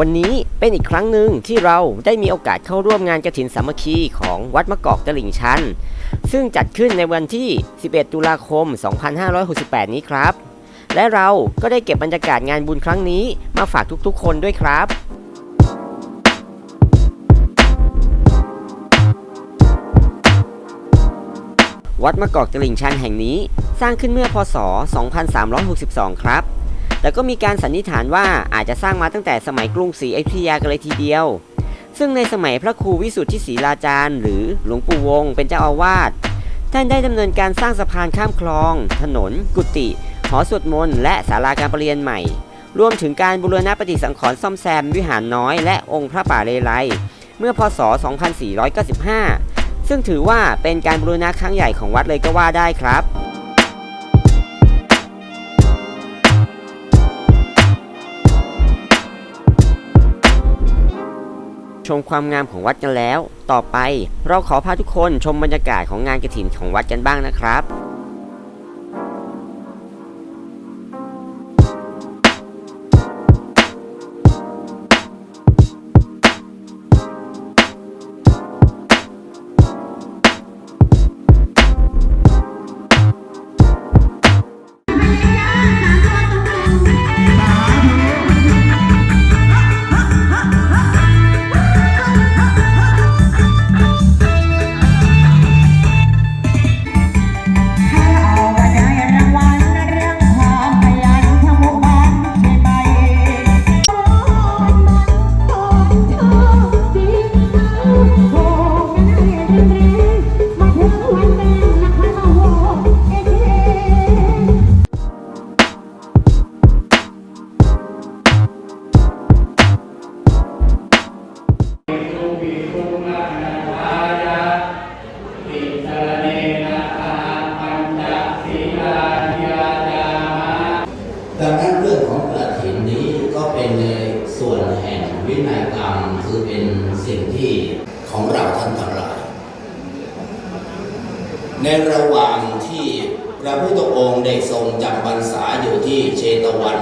วันนี้เป็นอีกครั้งหนึ่งที่เราได้มีโอกาสเข้าร่วมงานกระถินสามัคคีของวัดมะกอกตลิ่งชัน ซึ่งจัดขึ้นในวันที่ 11 ตุลาคม 2568 นี้ครับ และเราก็ได้เก็บบรรยากาศงานบุญครั้งนี้มาฝากทุกๆ คนด้วยครับวัดมะกอกตลิ่งชันแห่งนี้ สร้างขึ้นเมื่อพศ 2362 ครับ แต่ก็มีการสันนิษฐานว่าอาจจะสร้างมาตั้งแต่สมัยกรุงศรีอยุธยากันเลยทีเดียว ซึ่งในสมัยพระครูวิสุทธิศรีลาจารย์ หรือหลวงปู่วง เป็นเจ้าอาวาส ท่านได้ดำเนินการสร้างสะพานข้ามคลอง ถนน กุฏิหอสวดมนต์และศาลาการประเรียนใหม่ รวมถึงการบูรณะปฏิสังขรณ์ซ่อมแซมวิหารน้อยและองค์พระป่าเลไลเมื่อพศ 2495 ซึ่งถือว่าเป็นการบูรณะครั้งใหญ่ของวัดเลยก็ว่าได้ครับ ชมความงามของวัดกันแล้ว ต่อไปเราขอพาทุกคนชมบรรยากาศของงานกระถินของวัดกันบ้างนะครับ คือเป็นสิ่งที่ของเราท่านทั้งหลาย ในระหว่างที่พระพุทธองค์ได้ทรงจำพรรษาอยู่ที่เชตวัน